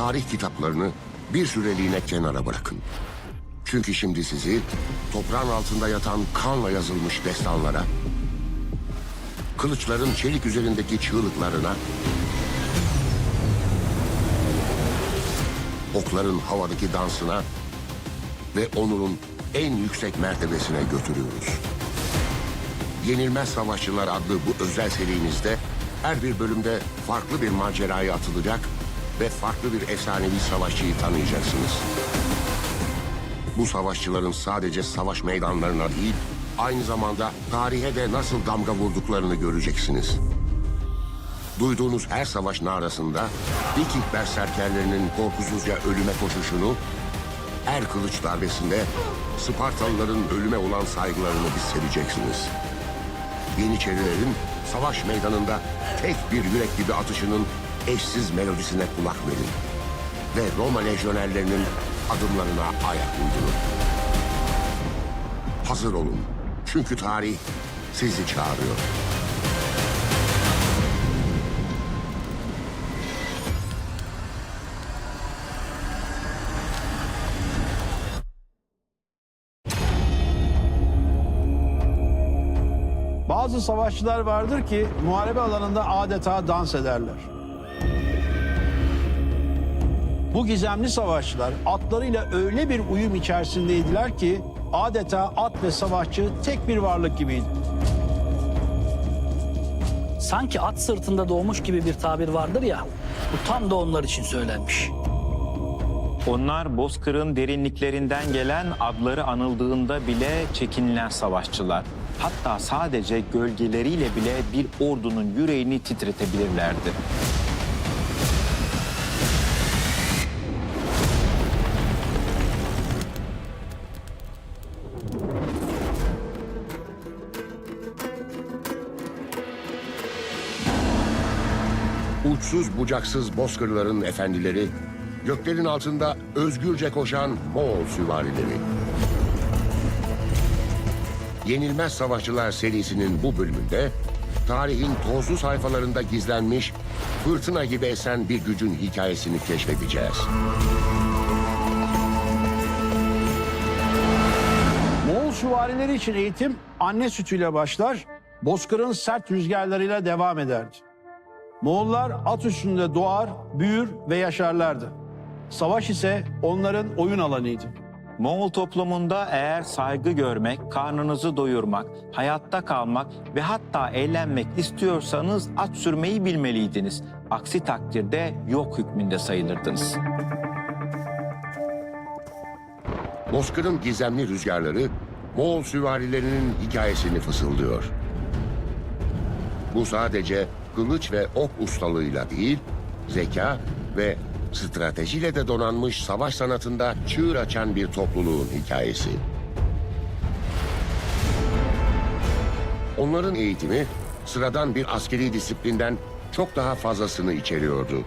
tarih kitaplarını bir süreliğine kenara bırakın. Çünkü şimdi sizi toprağın altında yatan kanla yazılmış destanlara, kılıçların çelik üzerindeki çığlıklarına, okların havadaki dansına ve onurun en yüksek mertebesine götürüyoruz. Yenilmez Savaşçılar adlı bu özel serimizde her bir bölümde farklı bir maceraya atılacak ve farklı bir efsanevi savaşçıyı tanıyacaksınız. Bu savaşçıların sadece savaş meydanlarına değil, aynı zamanda tarihe de nasıl damga vurduklarını göreceksiniz. Duyduğunuz her savaş narasında Viking berserkerlerinin korkusuzca ölüme koşuşunu, her kılıç darbesinde Spartalıların ölüme olan saygılarını hissedeceksiniz. Yeniçerilerin savaş meydanında tek bir yürek gibi atışının eşsiz melodisine kulak verin. Ve Roma lejyonerlerinin adımlarına ayak uydurun. Hazır olun. Çünkü tarih sizi çağırıyor. Bazı savaşçılar vardır ki muharebe alanında adeta dans ederler. Bu gizemli savaşçılar atlarıyla öyle bir uyum içerisindeydiler ki adeta at ve savaşçı tek bir varlık gibiydi. Sanki at sırtında doğmuş gibi bir tabir vardır ya. Bu tam da onlar için söylenmiş. Onlar Bozkır'ın derinliklerinden gelen adları anıldığında bile çekinilen savaşçılar. Hatta sadece gölgeleriyle bile bir ordunun yüreğini titretebilirlerdi. Uçsuz bucaksız bozkırların efendileri, göklerin altında özgürce koşan Moğol süvarileri. Yenilmez Savaşçılar serisinin bu bölümünde tarihin tozlu sayfalarında gizlenmiş fırtına gibi esen bir gücün hikayesini keşfedeceğiz. Moğol süvarileri için eğitim anne sütüyle başlar, bozkırın sert rüzgarlarıyla devam ederdi. Moğollar at üstünde doğar, büyür ve yaşarlardı. Savaş ise onların oyun alanıydı. Moğol toplumunda eğer saygı görmek, karnınızı doyurmak, hayatta kalmak ve hatta eğlenmek istiyorsanız at sürmeyi bilmeliydiniz. Aksi takdirde yok hükmünde sayılırdınız. Bozkır'ın gizemli rüzgarları Moğol süvarilerinin hikayesini fısıldıyor. Bu sadece kılıç ve ok ustalığıyla değil, zeka ve stratejiyle de donanmış savaş sanatında çığır açan bir topluluğun hikayesi. Onların eğitimi sıradan bir askeri disiplinden çok daha fazlasını içeriyordu.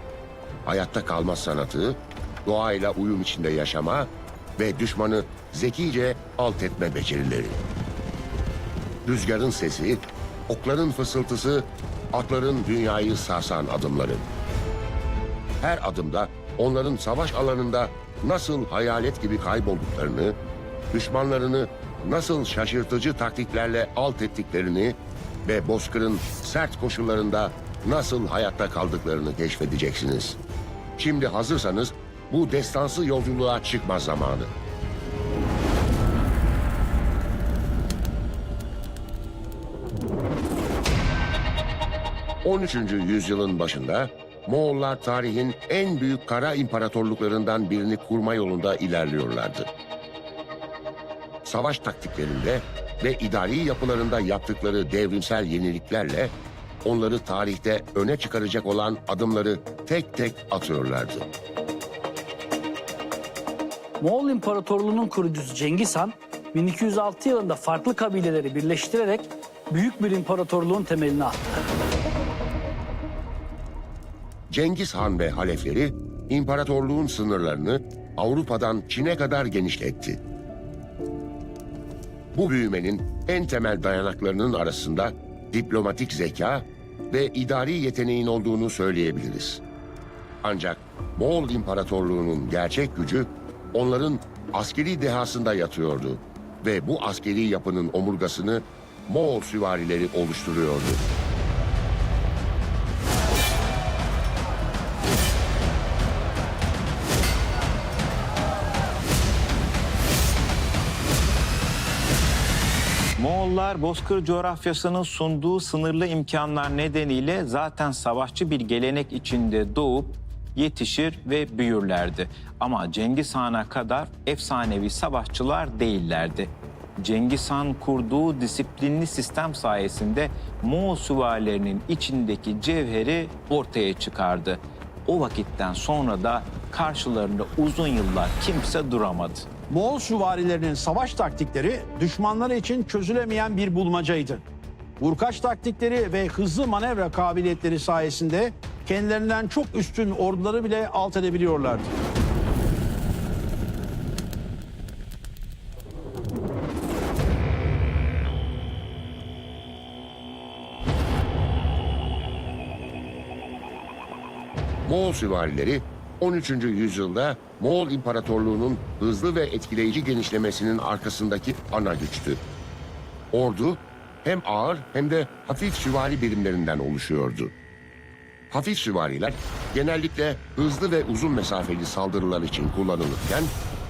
Hayatta kalma sanatı, doğayla uyum içinde yaşama ve düşmanı zekice alt etme becerileri. Rüzgarın sesi, okların fısıltısı, atların dünyayı sarsan adımları. Her adımda onların savaş alanında nasıl hayalet gibi kaybolduklarını, düşmanlarını nasıl şaşırtıcı taktiklerle alt ettiklerini ve Bozkır'ın sert koşullarında nasıl hayatta kaldıklarını keşfedeceksiniz. Şimdi hazırsanız bu destansı yolculuğa çıkma zamanı. 13. yüzyılın başında Moğollar tarihin en büyük kara imparatorluklarından birini kurma yolunda ilerliyorlardı. Savaş taktiklerinde ve idari yapılarında yaptıkları devrimsel yeniliklerle onları tarihte öne çıkaracak olan adımları tek tek atıyorlardı. Moğol İmparatorluğu'nun kurucusu Cengiz Han 1206 yılında farklı kabileleri birleştirerek büyük bir imparatorluğun temelini attı. Cengiz Han ve halefleri imparatorluğun sınırlarını Avrupa'dan Çin'e kadar genişletti. Bu büyümenin en temel dayanaklarının arasında diplomatik zeka ve idari yeteneğin olduğunu söyleyebiliriz. Ancak Moğol İmparatorluğu'nun gerçek gücü onların askeri dehasında yatıyordu. Ve bu askeri yapının omurgasını Moğol süvarileri oluşturuyordu. Moğollar Bozkır coğrafyasının sunduğu sınırlı imkanlar nedeniyle zaten savaşçı bir gelenek içinde doğup yetişir ve büyürlerdi. Ama Cengiz Han'a kadar efsanevi savaşçılar değillerdi. Cengiz Han kurduğu disiplinli sistem sayesinde Moğol süvarilerinin içindeki cevheri ortaya çıkardı. O vakitten sonra da karşılarında uzun yıllar kimse duramadı. Moğol süvarilerinin savaş taktikleri düşmanları için çözülemeyen bir bulmacaydı. Vurkaç taktikleri ve hızlı manevra kabiliyetleri sayesinde kendilerinden çok üstün orduları bile alt edebiliyorlardı. Moğol süvarileri 13. yüzyılda Moğol İmparatorluğu'nun hızlı ve etkileyici genişlemesinin arkasındaki ana güçtü. Ordu hem ağır hem de hafif süvari birimlerinden oluşuyordu. Hafif süvariler genellikle hızlı ve uzun mesafeli saldırılar için kullanılırken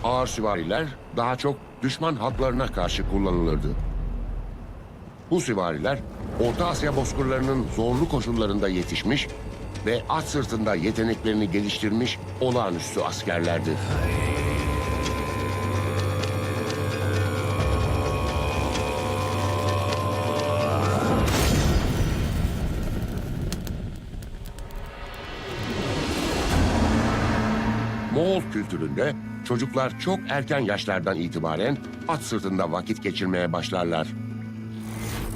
ağır süvariler daha çok düşman halklarına karşı kullanılırdı. Bu süvariler Orta Asya bozkırlarının zorlu koşullarında yetişmiş ve at sırtında yeteneklerini geliştirmiş olağanüstü askerlerdi. Moğol kültüründe çocuklar çok erken yaşlardan itibaren at sırtında vakit geçirmeye başlarlar.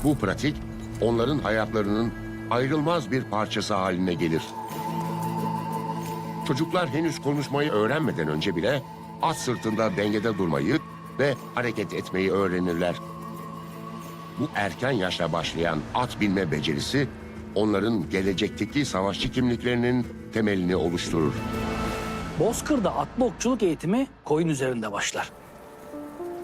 Bu pratik onların hayatlarının ayrılmaz bir parçası haline gelir. Çocuklar henüz konuşmayı öğrenmeden önce bile at sırtında dengede durmayı ve hareket etmeyi öğrenirler. Bu erken yaşta başlayan at binme becerisi onların gelecekteki savaşçı kimliklerinin temelini oluşturur. Bozkır'da atlı okçuluk eğitimi koyun üzerinde başlar.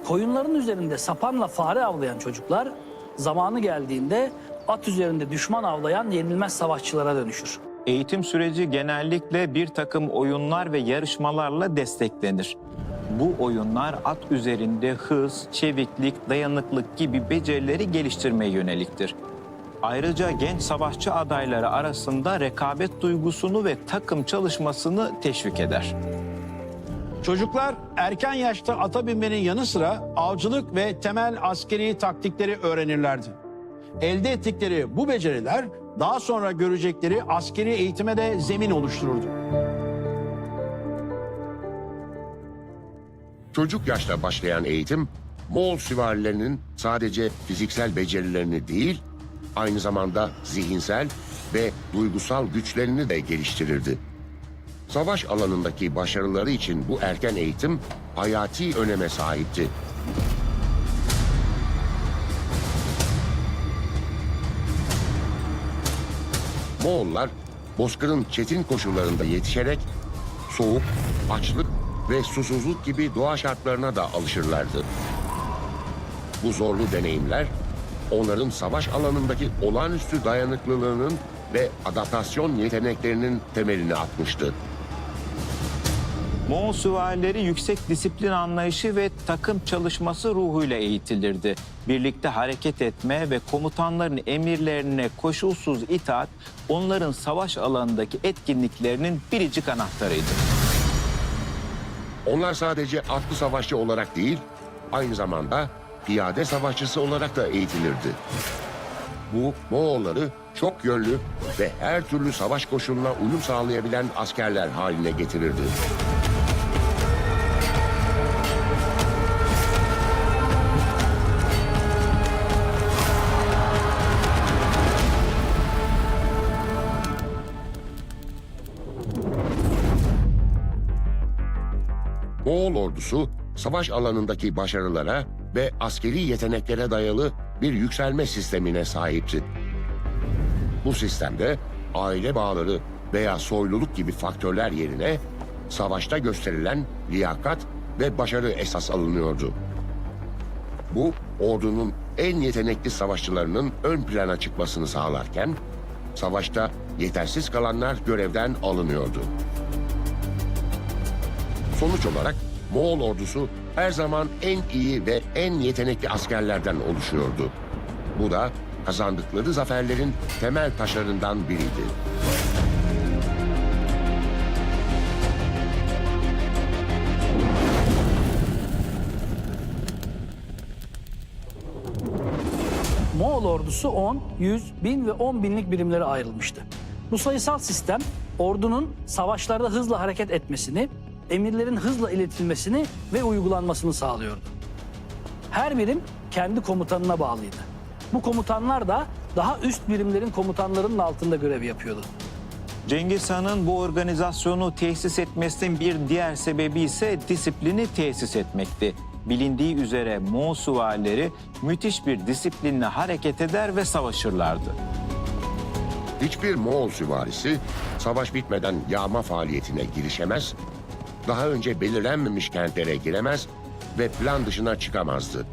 Koyunların üzerinde sapanla fare avlayan çocuklar zamanı geldiğinde at üzerinde düşman avlayan yenilmez savaşçılara dönüşür. Eğitim süreci genellikle bir takım oyunlar ve yarışmalarla desteklenir. Bu oyunlar at üzerinde hız, çeviklik, dayanıklık gibi becerileri geliştirmeye yöneliktir. Ayrıca genç savaşçı adayları arasında rekabet duygusunu ve takım çalışmasını teşvik eder. Çocuklar erken yaşta ata binmenin yanı sıra avcılık ve temel askeri taktikleri öğrenirlerdi. Elde ettikleri bu beceriler daha sonra görecekleri askeri eğitime de zemin oluştururdu. Çocuk yaşta başlayan eğitim, Moğol süvarilerinin sadece fiziksel becerilerini değil, aynı zamanda zihinsel ve duygusal güçlerini de geliştirirdi. Savaş alanındaki başarıları için bu erken eğitim hayati öneme sahipti. Moğollar bozkırın çetin koşullarında yetişerek soğuk, açlık ve susuzluk gibi doğa şartlarına da alışırlardı. Bu zorlu deneyimler onların savaş alanındaki olağanüstü dayanıklılığının ve adaptasyon yeteneklerinin temelini atmıştı. Moğol süvarileri yüksek disiplin anlayışı ve takım çalışması ruhuyla eğitilirdi. Birlikte hareket etme ve komutanların emirlerine koşulsuz itaat onların savaş alanındaki etkinliklerinin biricik anahtarıydı. Onlar sadece atlı savaşçı olarak değil, aynı zamanda piyade savaşçısı olarak da eğitilirdi. Bu Moğolları çok yönlü ve her türlü savaş koşuluna uyum sağlayabilen askerler haline getirirdi. Moğol ordusu savaş alanındaki başarılara ve askeri yeteneklere dayalı bir yükselme sistemine sahipti. Bu sistemde aile bağları, veya soyluluk gibi faktörler yerine savaşta gösterilen liyakat ve başarı esas alınıyordu. Bu ordunun en yetenekli savaşçılarının ön plana çıkmasını sağlarken savaşta yetersiz kalanlar görevden alınıyordu. Sonuç olarak Moğol ordusu her zaman en iyi ve en yetenekli askerlerden oluşuyordu. Bu da kazandıkları zaferlerin temel taşlarından biriydi. Moğol ordusu 10, 100, 1000 ve 10 binlik birimlere ayrılmıştı. Bu sayısal sistem ordunun savaşlarda hızla hareket etmesini, emirlerin hızla iletilmesini ve uygulanmasını sağlıyordu. Her birim kendi komutanına bağlıydı. Bu komutanlar da daha üst birimlerin komutanlarının altında görev yapıyordu. Cengiz Han'ın bu organizasyonu tesis etmesinin bir diğer sebebi ise disiplini tesis etmekti. Bilindiği üzere Moğol süvarileri müthiş bir disiplinle hareket eder ve savaşırlardı. Hiçbir Moğol süvarisi savaş bitmeden yağma faaliyetine girişemez, daha önce belirlenmemiş kentlere giremez ve plan dışına çıkamazdı.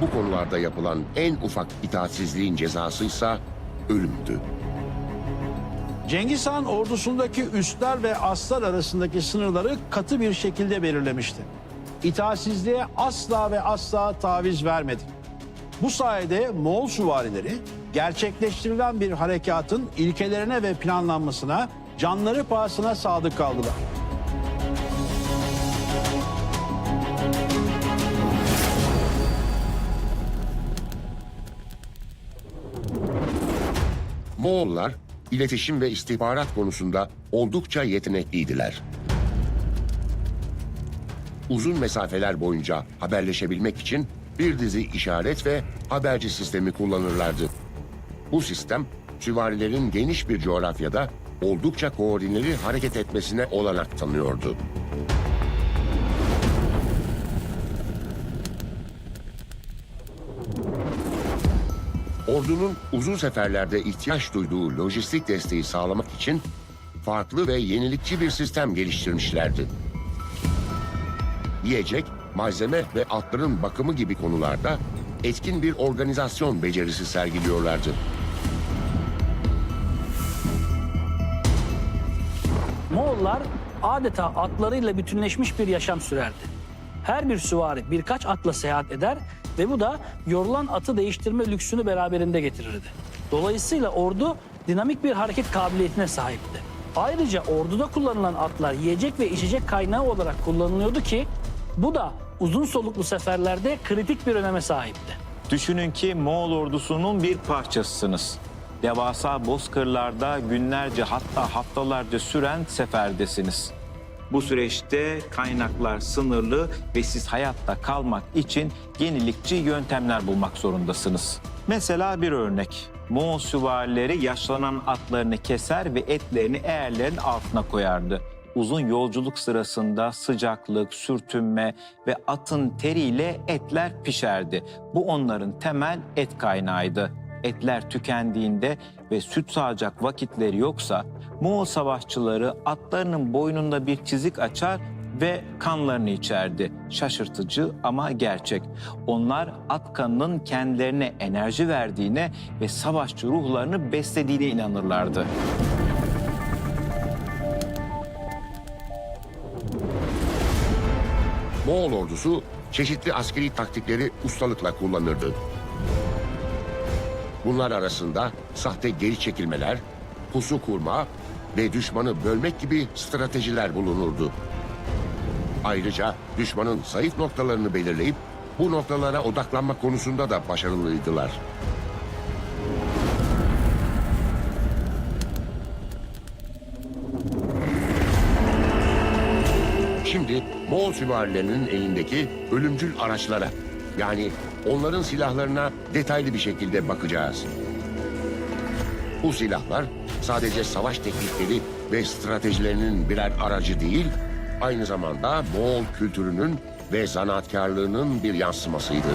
Bu konularda yapılan en ufak itaatsizliğin cezasıysa ölümdü. Cengiz Han ordusundaki üstler ve aslar arasındaki sınırları katı bir şekilde belirlemişti. İtaatsizliğe asla ve asla taviz vermedi. Bu sayede Moğol süvarileri gerçekleştirilen bir harekatın ilkelerine ve planlanmasına canları pahasına sadık kaldılar. Moğollar iletişim ve istihbarat konusunda oldukça yetenekliydiler. Uzun mesafeler boyunca haberleşebilmek için bir dizi işaret ve haberci sistemi kullanırlardı. Bu sistem süvarilerin geniş bir coğrafyada oldukça koordineli hareket etmesine olanak tanıyordu. Ordunun uzun seferlerde ihtiyaç duyduğu lojistik desteği sağlamak için farklı ve yenilikçi bir sistem geliştirmişlerdi. Yiyecek, malzeme ve atların bakımı gibi konularda etkin bir organizasyon becerisi sergiliyorlardı. Moğollar adeta atlarıyla bütünleşmiş bir yaşam sürerdi. Her bir süvari birkaç atla seyahat eder ve bu da yorulan atı değiştirme lüksünü beraberinde getirirdi. Dolayısıyla ordu dinamik bir hareket kabiliyetine sahipti. Ayrıca orduda kullanılan atlar yiyecek ve içecek kaynağı olarak kullanılıyordu ki bu da uzun soluklu seferlerde kritik bir öneme sahipti. Düşünün ki Moğol ordusunun bir parçasısınız. Devasa bozkırlarda günlerce hatta haftalarca süren seferdesiniz. Bu süreçte kaynaklar sınırlı ve siz hayatta kalmak için yenilikçi yöntemler bulmak zorundasınız. Mesela bir örnek. Moğol süvarileri yaşlanan atlarını keser ve etlerini eğerlerin altına koyardı. Uzun yolculuk sırasında sıcaklık, sürtünme ve atın teriyle etler pişerdi. Bu onların temel et kaynağıydı. Etler tükendiğinde ve süt sağacak vakitleri yoksa Moğol savaşçıları atlarının boynunda bir çizik açar ve kanlarını içerdi. Şaşırtıcı ama gerçek. Onlar at kanının kendilerine enerji verdiğine ve savaşçı ruhlarını beslediğine inanırlardı. Moğol ordusu çeşitli askeri taktikleri ustalıkla kullanırdı. Bunlar arasında sahte geri çekilmeler, pusu kurma ve düşmanı bölmek gibi stratejiler bulunurdu. Ayrıca düşmanın zayıf noktalarını belirleyip bu noktalara odaklanma konusunda da başarılıydılar. Şimdi Moğol süvarilerinin elindeki ölümcül araçlara yani onların silahlarına detaylı bir şekilde bakacağız. Bu silahlar sadece savaş teknikleri ve stratejilerinin birer aracı değil, aynı zamanda Moğol kültürünün ve zanaatkarlığının bir yansımasıydı.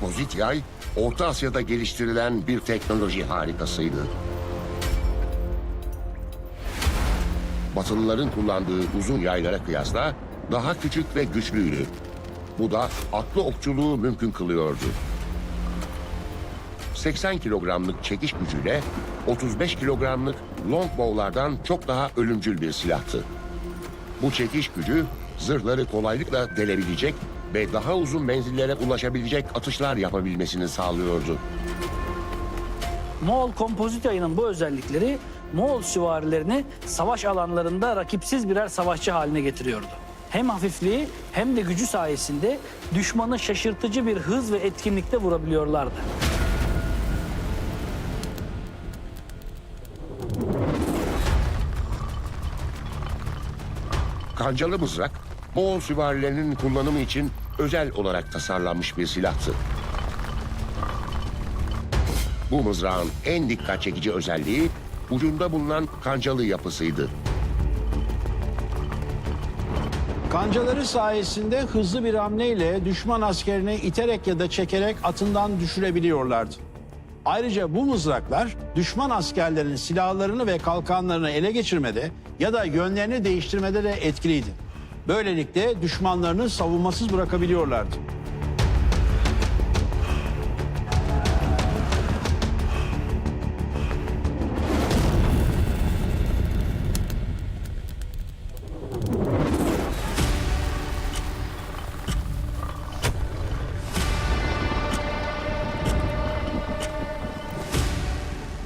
Kompozit yay, Orta Asya'da geliştirilen bir teknoloji harikasıydı. Batılıların kullandığı uzun yaylara kıyasla daha küçük ve güçlüydü. Bu da atlı okçuluğu mümkün kılıyordu. 80 kilogramlık çekiş gücüyle 35 kilogramlık longbow'lardan çok daha ölümcül bir silahtı. Bu çekiş gücü zırhları kolaylıkla delebilecek ve daha uzun menzillere ulaşabilecek atışlar yapabilmesini sağlıyordu. Moğol kompozit yayının bu özellikleri Moğol süvarilerini savaş alanlarında rakipsiz birer savaşçı haline getiriyordu. Hem hafifliği hem de gücü sayesinde düşmanı şaşırtıcı bir hız ve etkinlikte vurabiliyorlardı. Kancalı mızrak, Moğol süvarilerinin kullanımı için özel olarak tasarlanmış bir silahtı. Bu mızrağın en dikkat çekici özelliği ucunda bulunan kancalı yapısıydı. Kancaları sayesinde hızlı bir hamleyle düşman askerini iterek ya da çekerek atından düşürebiliyorlardı. Ayrıca bu mızraklar düşman askerlerin silahlarını ve kalkanlarını ele geçirmede ya da yönlerini değiştirmede de etkiliydi. Böylelikle düşmanlarını savunmasız bırakabiliyorlardı.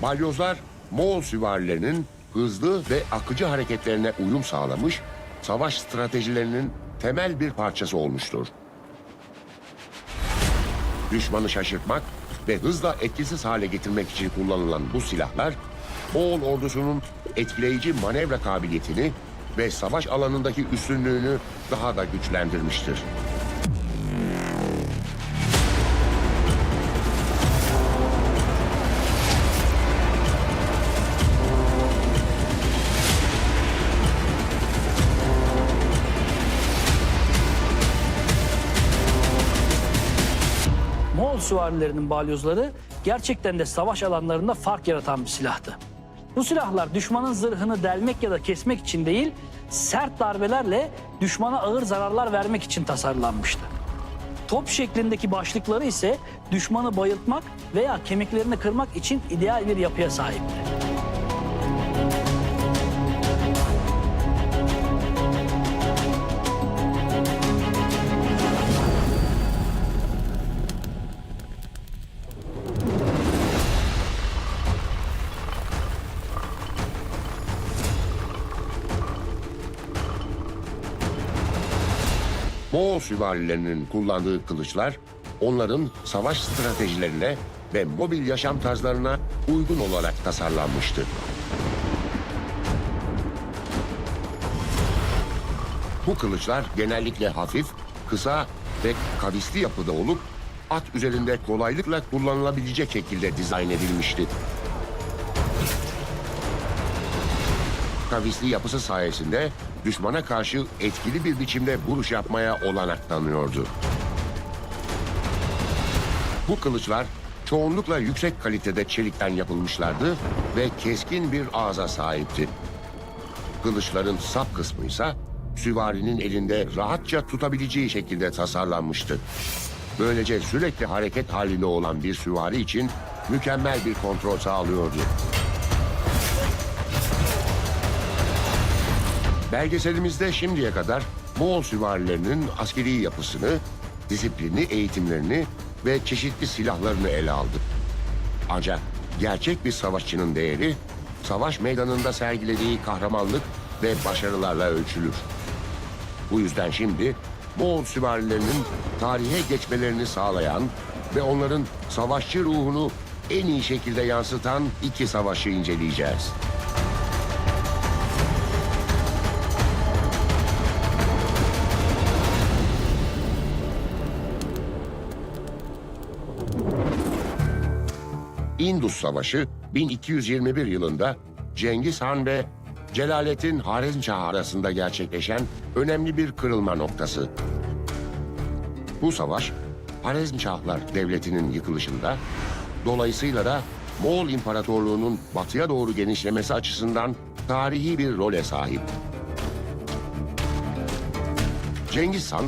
Balyozlar Moğol süvarilerinin hızlı ve akıcı hareketlerine uyum sağlamış, savaş stratejilerinin temel bir parçası olmuştur. Düşmanı şaşırtmak ve hızla etkisiz hale getirmek için kullanılan bu silahlar, Moğol ordusunun etkileyici manevra kabiliyetini ve savaş alanındaki üstünlüğünü daha da güçlendirmiştir. Süvarilerinin balyozları gerçekten de savaş alanlarında fark yaratan bir silahtı. Bu silahlar düşmanın zırhını delmek ya da kesmek için değil, sert darbelerle düşmana ağır zararlar vermek için tasarlanmıştı. Top şeklindeki başlıkları ise düşmanı bayıltmak veya kemiklerini kırmak için ideal bir yapıya sahipti. Moğol süvarilerinin kullandığı kılıçlar onların savaş stratejilerine ve mobil yaşam tarzlarına uygun olarak tasarlanmıştı. Bu kılıçlar genellikle hafif, kısa ve kavisli yapıda olup at üzerinde kolaylıkla kullanılabilecek şekilde dizayn edilmişti. kavisli yapısı sayesinde düşmana karşı etkili bir biçimde vuruş yapmaya olanak tanıyordu. Bu kılıçlar çoğunlukla yüksek kalitede çelikten yapılmışlardı ve keskin bir ağza sahipti. Kılıçların sap kısmı ise süvarinin elinde rahatça tutabileceği şekilde tasarlanmıştı. Böylece sürekli hareket halinde olan bir süvari için mükemmel bir kontrol sağlıyordu. Belgeselimizde şimdiye kadar Moğol süvarilerinin askeri yapısını, disiplini, eğitimlerini ve çeşitli silahlarını ele aldık. Ancak gerçek bir savaşçının değeri, savaş meydanında sergilediği kahramanlık ve başarılarla ölçülür. Bu yüzden şimdi Moğol süvarilerinin tarihe geçmelerini sağlayan ve onların savaşçı ruhunu en iyi şekilde yansıtan iki savaşı inceleyeceğiz. Indus Savaşı 1221 yılında Cengiz Han ve Celalettin Harizmşah arasında gerçekleşen önemli bir kırılma noktası. Bu savaş Harezmşahlar Devleti'nin yıkılışında, dolayısıyla da Moğol İmparatorluğu'nun batıya doğru genişlemesi açısından tarihi bir role sahip. Cengiz Han,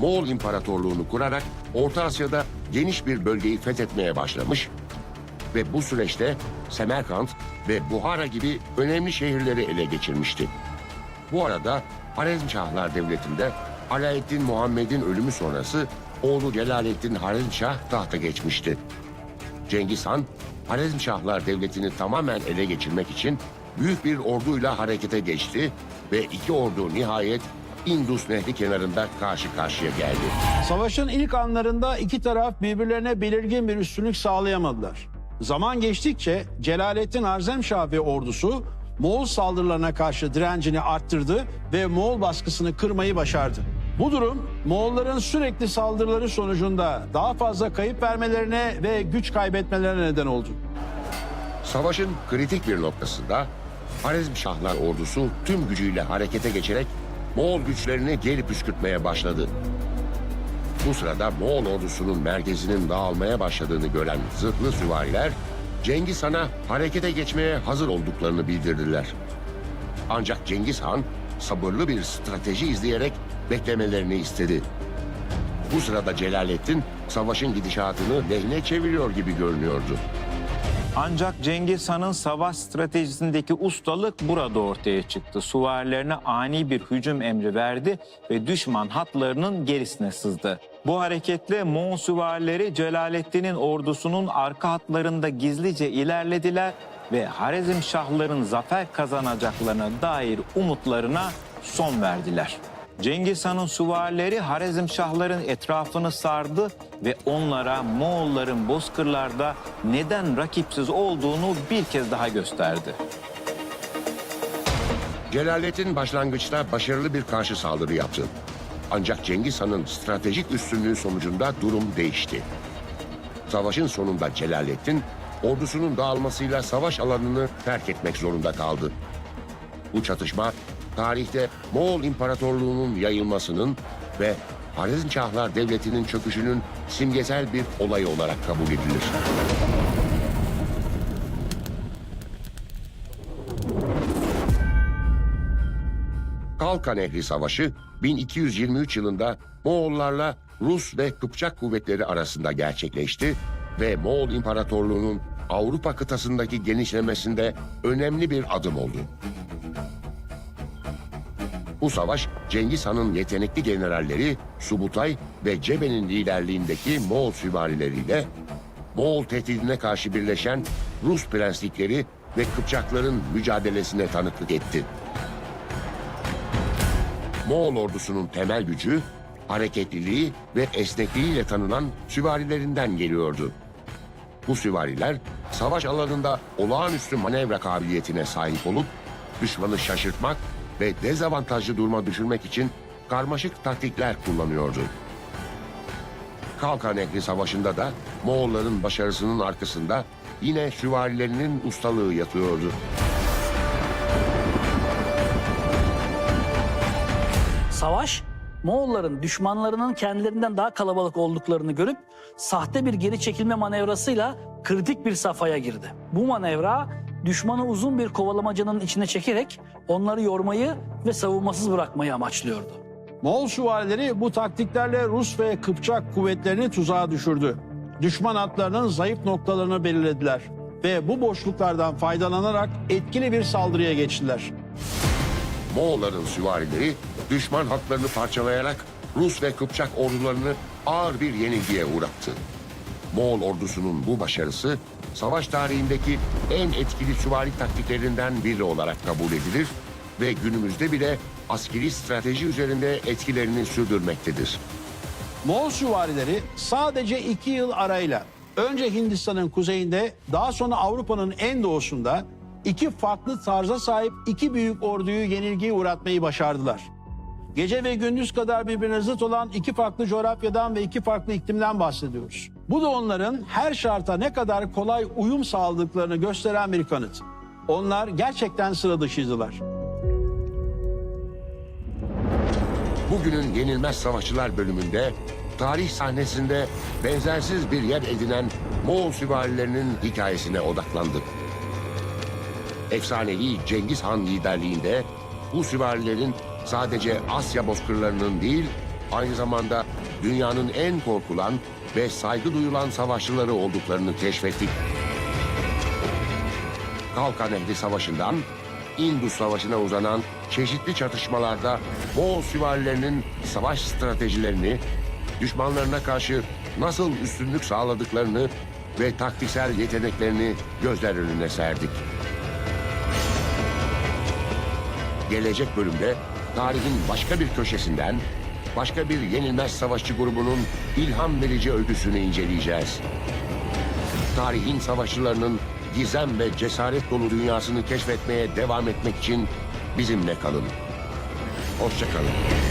Moğol İmparatorluğu'nu kurarak Orta Asya'da geniş bir bölgeyi fethetmeye başlamış ve bu süreçte Semerkant ve Buhara gibi önemli şehirleri ele geçirmişti. Bu arada Harezmşahlar Devleti'nde Alaaddin Muhammed'in ölümü sonrası oğlu Celaleddin Harezmşah tahta geçmişti. Cengiz Han, Harezmşahlar Devleti'ni tamamen ele geçirmek için büyük bir orduyla harekete geçti ve iki ordu nihayet Indus Nehri kenarında karşı karşıya geldi. Savaşın ilk anlarında iki taraf birbirlerine belirgin bir üstünlük sağlayamadılar. Zaman geçtikçe Celaleddin Arzemşah ve ordusu Moğol saldırılarına karşı direncini arttırdı ve Moğol baskısını kırmayı başardı. Bu durum Moğolların sürekli saldırıları sonucunda daha fazla kayıp vermelerine ve güç kaybetmelerine neden oldu. Savaşın kritik bir noktasında Harezmşahlar ordusu tüm gücüyle harekete geçerek Moğol güçlerini geri püskürtmeye başladı. Bu sırada Moğol ordusunun merkezinin dağılmaya başladığını gören zırhlı süvariler Cengiz Han'a harekete geçmeye hazır olduklarını bildirdiler. Ancak Cengiz Han sabırlı bir strateji izleyerek beklemelerini istedi. Bu sırada Celaleddin savaşın gidişatını lehine çeviriyor gibi görünüyordu. Ancak Cengiz Han'ın savaş stratejisindeki ustalık burada ortaya çıktı. Süvarilerine ani bir hücum emri verdi ve düşman hatlarının gerisine sızdı. Bu hareketle Moğol süvarileri Celaleddin'in ordusunun arka hatlarında gizlice ilerlediler ve Harezmşahların zafer kazanacaklarına dair umutlarına son verdiler. Cengiz Han'ın süvarileri Harezmşahların etrafını sardı ve onlara Moğolların bozkırlarda neden rakipsiz olduğunu bir kez daha gösterdi. Celaleddin başlangıçta başarılı bir karşı saldırı yaptı. Ancak Cengiz Han'ın stratejik üstünlüğü sonucunda durum değişti. Savaşın sonunda Celaleddin ordusunun dağılmasıyla savaş alanını terk etmek zorunda kaldı. Bu çatışma tarihte Moğol İmparatorluğu'nun yayılmasının ve Harezmşahlar Devleti'nin çöküşünün simgesel bir olay olarak kabul edilir. Kalka Nehri Savaşı 1223 yılında Moğollarla Rus ve Kıpçak kuvvetleri arasında gerçekleşti ve Moğol İmparatorluğu'nun Avrupa kıtasındaki genişlemesinde önemli bir adım oldu. Bu savaş Cengiz Han'ın yetenekli generalleri Subutay ve Cebe'nin liderliğindeki Moğol süvarileriyle Moğol tehdidine karşı birleşen Rus prenslikleri ve Kıpçakların mücadelesine tanıklık etti. Moğol ordusunun temel gücü, hareketliliği ve esnekliğiyle tanınan süvarilerinden geliyordu. Bu süvariler savaş alanında olağanüstü manevra kabiliyetine sahip olup düşmanı şaşırtmak ve dezavantajlı duruma düşürmek için karmaşık taktikler kullanıyordu. Kalkan Nehri Savaşı'nda da Moğolların başarısının arkasında yine süvarilerinin ustalığı yatıyordu. Savaş, Moğolların düşmanlarının kendilerinden daha kalabalık olduklarını görüp sahte bir geri çekilme manevrasıyla kritik bir safhaya girdi. Bu manevra düşmanı uzun bir kovalamacanın içine çekerek onları yormayı ve savunmasız bırakmayı amaçlıyordu. Moğol süvarileri bu taktiklerle Rus ve Kıpçak kuvvetlerini tuzağa düşürdü. Düşman hatlarının zayıf noktalarını belirlediler ve bu boşluklardan faydalanarak etkili bir saldırıya geçtiler. Moğolların süvarileri düşman hatlarını parçalayarak Rus ve Kıpçak ordularını ağır bir yenilgiye uğrattı. Moğol ordusunun bu başarısı savaş tarihindeki en etkili süvari taktiklerinden biri olarak kabul edilir ve günümüzde bile askeri strateji üzerinde etkilerini sürdürmektedir. Moğol süvarileri sadece iki yıl arayla önce Hindistan'ın kuzeyinde daha sonra Avrupa'nın en doğusunda iki farklı tarza sahip iki büyük orduyu yenilgiye uğratmayı başardılar. Gece ve gündüz kadar birbirine zıt olan iki farklı coğrafyadan ve iki farklı iklimden bahsediyoruz. Bu da onların her şarta ne kadar kolay uyum sağladıklarını gösteren bir kanıt. Onlar gerçekten sıra dışıydılar. Bugünün Yenilmez Savaşçılar bölümünde tarih sahnesinde benzersiz bir yer edinen Moğol süvarilerinin hikayesine odaklandık. Efsanevi Cengiz Han liderliğinde bu süvarilerin sadece Asya bozkırlarının değil, aynı zamanda dünyanın en korkulan ve saygı duyulan savaşçıları olduklarını keşfettik. Kalka Nehri Savaşı'ndan Indus Savaşı'na uzanan çeşitli çatışmalarda Moğol süvarilerinin savaş stratejilerini, düşmanlarına karşı nasıl üstünlük sağladıklarını ve taktiksel yeteneklerini gözler önüne serdik. Gelecek bölümde tarihin başka bir köşesinden başka bir yenilmez savaşçı grubunun ilham verici öyküsünü inceleyeceğiz. Tarihin savaşçılarının gizem ve cesaret dolu dünyasını keşfetmeye devam etmek için bizimle kalın. Hoşçakalın.